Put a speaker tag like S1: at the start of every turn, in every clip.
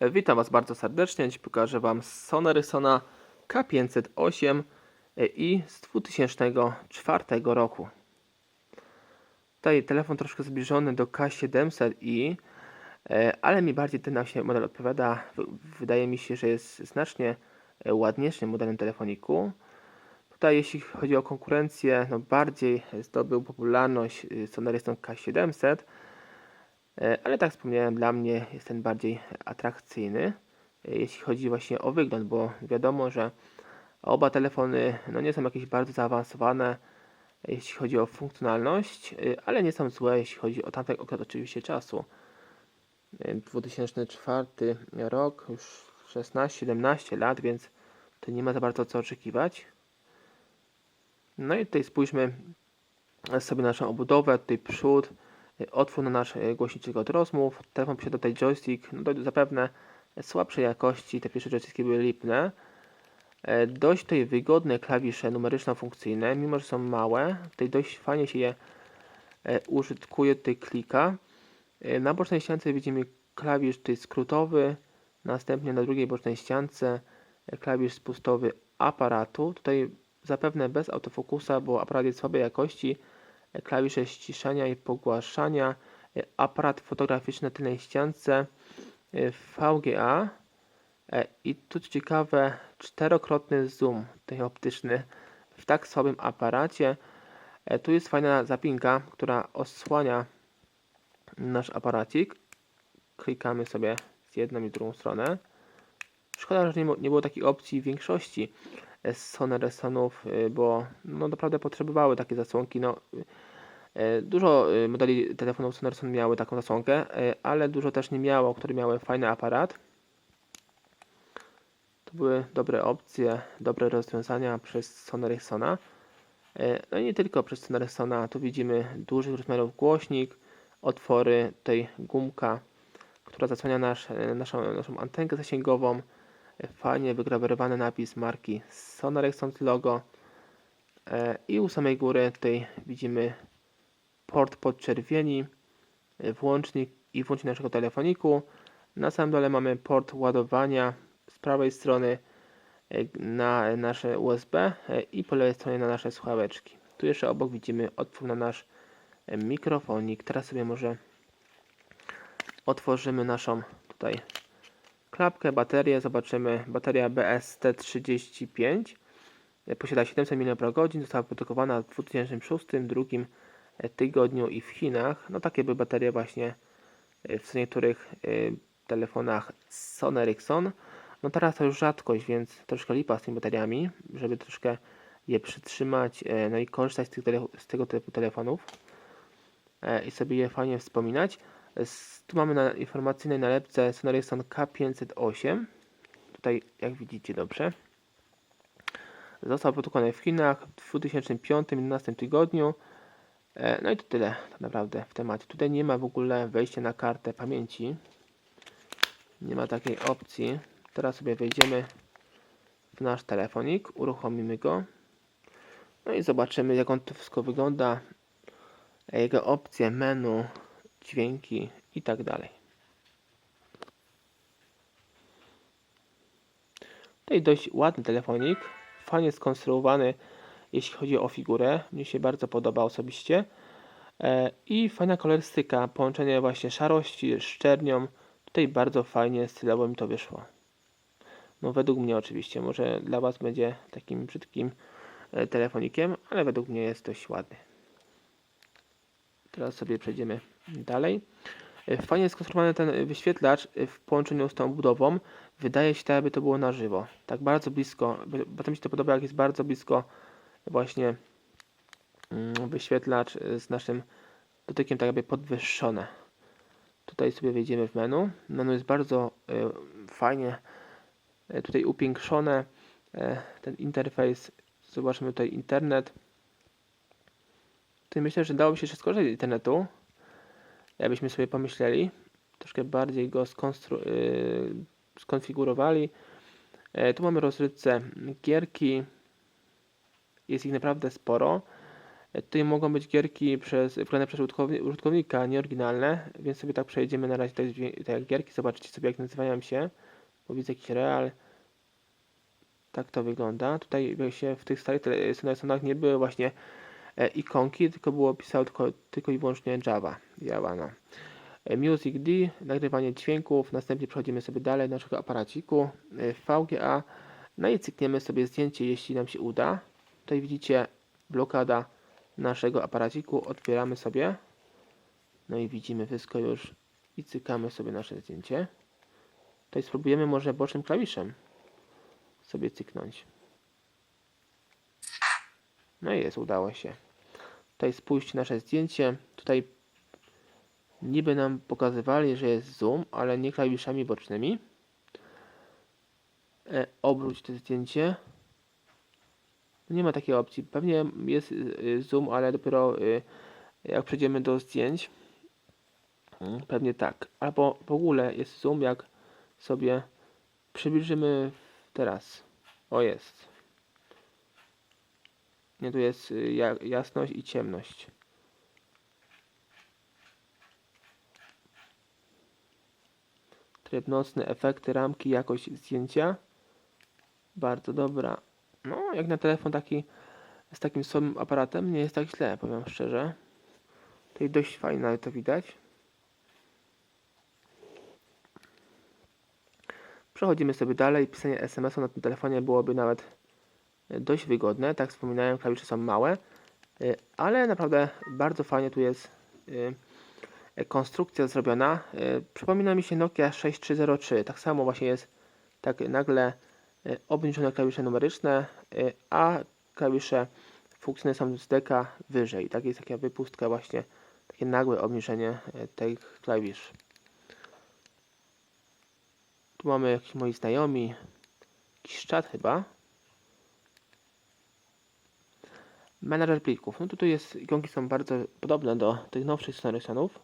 S1: E, Witam Was bardzo serdecznie. Dziś pokażę Wam Sony Ericssona K508 e, i z 2004 roku. Tutaj telefon troszkę zbliżony do K700i, e, ale mi bardziej ten model odpowiada. Wydaje mi się, że jest znacznie e, ładniejszym modelem telefoniku. Tutaj jeśli chodzi o konkurencję, no bardziej zdobył popularność y, Sony Ericsson K700, E, Ale tak wspomniałem, dla mnie jest ten bardziej atrakcyjny, e, jeśli chodzi właśnie o wygląd, bo wiadomo, że oba telefony no nie są jakieś bardzo zaawansowane, e, jeśli chodzi o funkcjonalność, e, ale nie są złe, jeśli chodzi o tamten okres oczywiście czasu. E, 2004 rok, już 16-17 lat, więc to nie ma za bardzo co oczekiwać. No i tutaj spójrzmy sobie na naszą obudowę, tutaj przód, otwór na nasz y, głośniczek od rozmów, telefon posiada tutaj joystick, no to zapewne słabszej jakości, te pierwsze joysticki były lipne. E, Dość tutaj wygodne klawisze numeryczno-funkcyjne, mimo że są małe, tutaj dość fajnie się je e, użytkuje, tutaj klika. E, Na bocznej ściance widzimy klawisz tutaj skrótowy, następnie na drugiej bocznej ściance e, klawisz spustowy aparatu. Tutaj zapewne bez autofokusa, bo aparat jest słabej jakości. Klawisze ściszania i pogłaszania. e, Aparat fotograficzny na tylnej ściance. e, VGA. e, I tu ciekawe, czterokrotny zoom tutaj optyczny w tak słabym aparacie. Tu jest fajna zapinka, która osłania nasz aparacik. Klikamy sobie z jedną i drugą stronę. Szkoda, że nie było takiej opcji w większości Sony Ericssonów, y, bo no naprawdę potrzebowały takie zasłonki. No, y, e, dużo y, modeli telefonów Sony Ericsson miały taką zasłonkę, ale dużo też nie miało, które miały fajny aparat. To były dobre opcje, dobre rozwiązania przez. E, No i nie tylko przez Sony Ericssona, tu widzimy dużych rozmiarów głośnik, otwory, tutaj gumka, która zasłania nasz, naszą, naszą antenkę zasięgową, fajnie wygrawerowany napis marki Ericsson z logo E, i u samej góry tutaj widzimy port podczerwieni, e, włącznik i włącznik naszego telefoniku. Na samym dole mamy port ładowania z prawej strony e, na nasze USB i po lewej stronie na nasze słuchaweczki. Tu jeszcze obok widzimy otwór na nasz mikrofonik. Teraz sobie może otworzymy naszą tutaj klapkę, baterię. Zobaczymy bateria BST35. E, Posiada 700 mAh, została produkowana w 2006 drugim e, tygodniu i w Chinach. No takie były baterie właśnie e, w niektórych telefonach Sony Ericsson. No teraz to już rzadkość, więc troszkę lipa z tymi bateriami, żeby troszkę je przytrzymać, no i korzystać z, tych z tego typu telefonów i sobie je fajnie wspominać. Tu mamy na informacyjnej nalepce Sony Ericsson K508. Tutaj jak widzicie dobrze. Został produkowany w Chinach w 2005-2011 tygodniu. E, No i to tyle tak naprawdę w temacie. Tutaj nie ma w ogóle wejścia na kartę pamięci. Nie ma takiej opcji. Teraz sobie wejdziemy w nasz telefonik, uruchomimy go. No i zobaczymy jak on to wszystko wygląda. Jego opcje, menu, dźwięki i tak dalej. Tutaj dość ładny telefonik, fajnie skonstruowany, jeśli chodzi o figurę. Mnie się bardzo podoba osobiście. E, I fajna kolorystyka, połączenie właśnie szarości z czernią. Tutaj bardzo fajnie, stylowo mi to wyszło. No według mnie oczywiście, może dla Was będzie takim brzydkim e, telefonikiem, ale według mnie jest dość ładny. Teraz sobie przejdziemy dalej. E, Fajnie skonstruowany ten wyświetlacz e, w połączeniu z tą budową. Wydaje się tak, jakby to było na żywo. Tak bardzo blisko. Bardzo mi się to podoba, jak jest bardzo blisko właśnie mm, wyświetlacz e, z naszym dotykiem tak jakby podwyższone. Tutaj sobie wejdziemy w menu. Menu jest bardzo fajnie tutaj upiększone. Ten interfejs. Zobaczmy tutaj internet. Tutaj myślę, że dałoby się jeszcze skorzystać z internetu. Jakbyśmy sobie pomyśleli. Troszkę bardziej go y, skonfigurowali. E, tu mamy rozrywce gierki. Jest ich naprawdę sporo. E, Tutaj mogą być gierki przez, wykonane przez użytkowni- użytkownika, nieoryginalne, więc sobie tak przejdziemy na razie te, te gierki, zobaczycie sobie jak nazywają się, bo widzę jakiś real, tak to wygląda. Tutaj się w tych starych tele- telefonach nie były właśnie ikonki, tylko było pisało tylko, tylko i wyłącznie Java, no. E, Music D, nagrywanie dźwięków, następnie przechodzimy sobie dalej do naszego aparaciku, e, VGA, no i cykniemy sobie zdjęcie, jeśli nam się uda. Tutaj widzicie blokada naszego aparaciku, otwieramy sobie, no i widzimy wszystko już i cykamy sobie nasze zdjęcie. Tutaj spróbujemy może bocznym klawiszem sobie cyknąć. No i jest, udało się. Tutaj spójrzcie nasze zdjęcie. Tutaj niby nam pokazywali, że jest zoom, ale nie klawiszami bocznymi. E, obróć to zdjęcie. Nie ma takiej opcji. Pewnie jest y, y, zoom, ale dopiero y, jak przejdziemy do zdjęć. Mm, Pewnie tak. Albo w ogóle jest zoom, jak sobie przybliżymy teraz. O jest. Nie, tu jest y, ja- jasność i ciemność. Tryb nocny, efekty, ramki, jakość zdjęcia. Bardzo dobra. No, jak na telefon taki z takim słabym aparatem nie jest tak źle, powiem szczerze. Tutaj dość fajnie ale to widać. Przechodzimy sobie dalej. Pisanie SMS-u na tym telefonie byłoby nawet dość wygodne. Tak wspominałem, klawisze są małe, e, ale naprawdę bardzo fajnie tu jest e, konstrukcja zrobiona. E, Przypomina mi się Nokia 6303. Tak samo właśnie jest tak nagle obniżone klawisze numeryczne, a klawisze funkcyjne są z deka wyżej. Tak jest taka wypustka właśnie, takie nagłe obniżenie tych klawisz. Tu mamy jakiś moi znajomi, jakiś czat chyba. Menadżer plików. No tutaj jest, ikonki są bardzo podobne do tych nowszych Sonarysonów.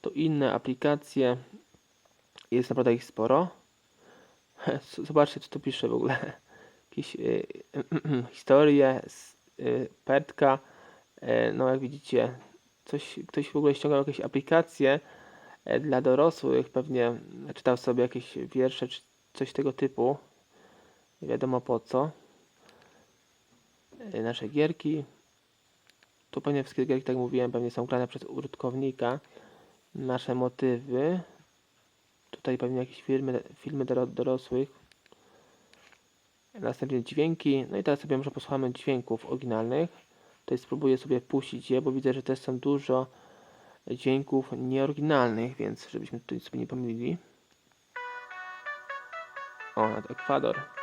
S1: To inne aplikacje. Jest naprawdę ich sporo. Zobaczcie, co tu pisze w ogóle. Jakieś y, historie, s- y, pertka. Y, no jak widzicie, coś, ktoś w ogóle ściągał jakieś aplikacje e, dla dorosłych. Pewnie czytał sobie jakieś wiersze czy coś tego typu. Nie wiadomo po co. Y, Nasze gierki. Tu pewnie wszystkie gierki, tak mówiłem, pewnie są grane przez użytkownika. Nasze motywy. Tutaj pewnie jakieś filmy, filmy doro- dorosłych. Następnie dźwięki. No i teraz sobie może posłuchamy dźwięków oryginalnych. Tutaj spróbuję sobie puścić je, bo widzę, że też są dużo dźwięków nieoryginalnych, więc żebyśmy tutaj sobie nie pomylili. O, Ekwador.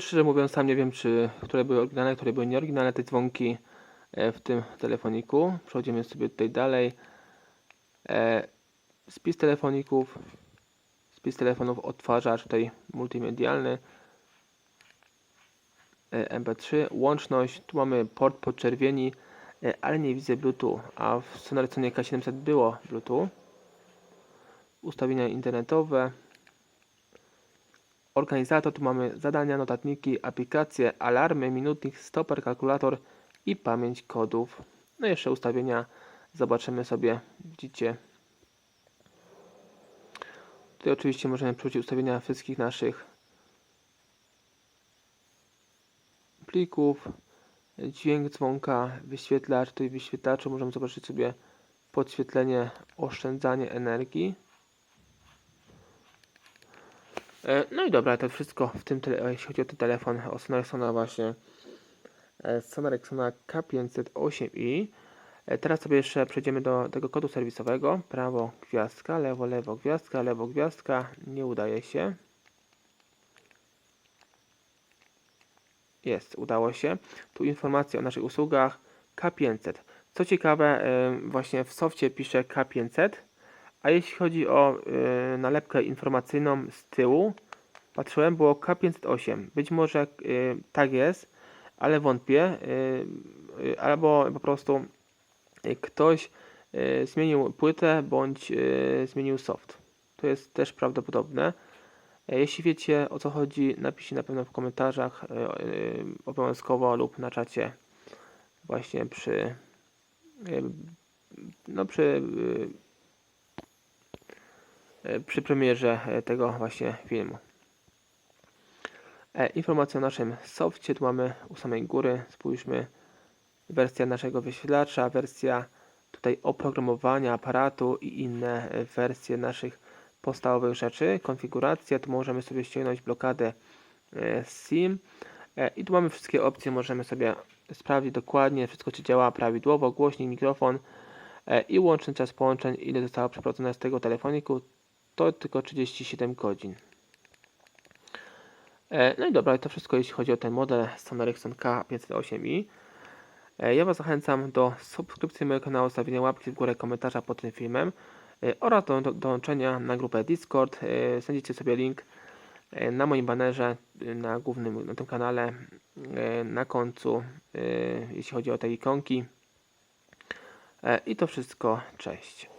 S1: Szczerze mówiąc, sam nie wiem, czy które były oryginalne, które były nieoryginalne te dzwonki e, w tym telefoniku. Przechodzimy sobie tutaj dalej. E, spis telefoników, spis telefonów, odtwarzacz tutaj multimedialny. e, MP3, łączność, tu mamy port podczerwieni, ale nie widzę Bluetooth, a w Sonorysonie K700 było Bluetooth. Ustawienia internetowe, organizator, tu mamy zadania, notatniki, aplikacje, alarmy, minutnik, stoper, kalkulator i pamięć kodów. No jeszcze ustawienia, zobaczymy sobie, widzicie. Tutaj oczywiście możemy przerzucić ustawienia wszystkich naszych plików, dźwięk dzwonka, wyświetlacz, tutaj wyświetlaczu możemy zobaczyć sobie podświetlenie, oszczędzanie energii. E, No i dobra, to wszystko w tym, tele- jeśli chodzi o ten telefon, o Sonarexona właśnie, e, Sonarexona K508i. E, Teraz sobie jeszcze przejdziemy do tego kodu serwisowego, prawo gwiazdka, lewo, lewo gwiazdka, lewo gwiazdka, nie udaje się. Jest, udało się. Tu informacje o naszych usługach K500. Co ciekawe, e, właśnie w softie pisze K500, a jeśli chodzi o y, nalepkę informacyjną z tyłu, patrzyłem, było K508. Być może y, tak jest, ale wątpię. Y, y, albo po prostu y, ktoś y, zmienił płytę bądź y, zmienił soft. To jest też prawdopodobne. E, Jeśli wiecie o co chodzi, napiszcie na pewno w komentarzach y, y, obowiązkowo lub na czacie właśnie przy y, no przy y, przy premierze e, tego właśnie filmu. E, Informacje o naszym softie, tu mamy u samej góry, spójrzmy, wersja naszego wyświetlacza, wersja tutaj oprogramowania aparatu i inne e, wersje naszych podstawowych rzeczy, konfiguracja, tu możemy sobie ściągnąć blokadę e, SIM. E, i tu mamy wszystkie opcje, możemy sobie sprawdzić dokładnie. Wszystko czy działa prawidłowo, głośnik, mikrofon e, i łączny czas połączeń, ile zostało przeprowadzone z tego telefoniku, to tylko 37 godzin. E, No i dobra, to wszystko jeśli chodzi o ten model Sony Ericsson K508i. E, Ja Was zachęcam do subskrypcji mojego kanału, stawienia łapki w górę, komentarza pod tym filmem e, oraz do do dołączenia na grupę Discord. Znajdziecie sobie link na moim banerze na głównym na tym kanale na końcu, jeśli chodzi o te ikonki. I to wszystko, cześć.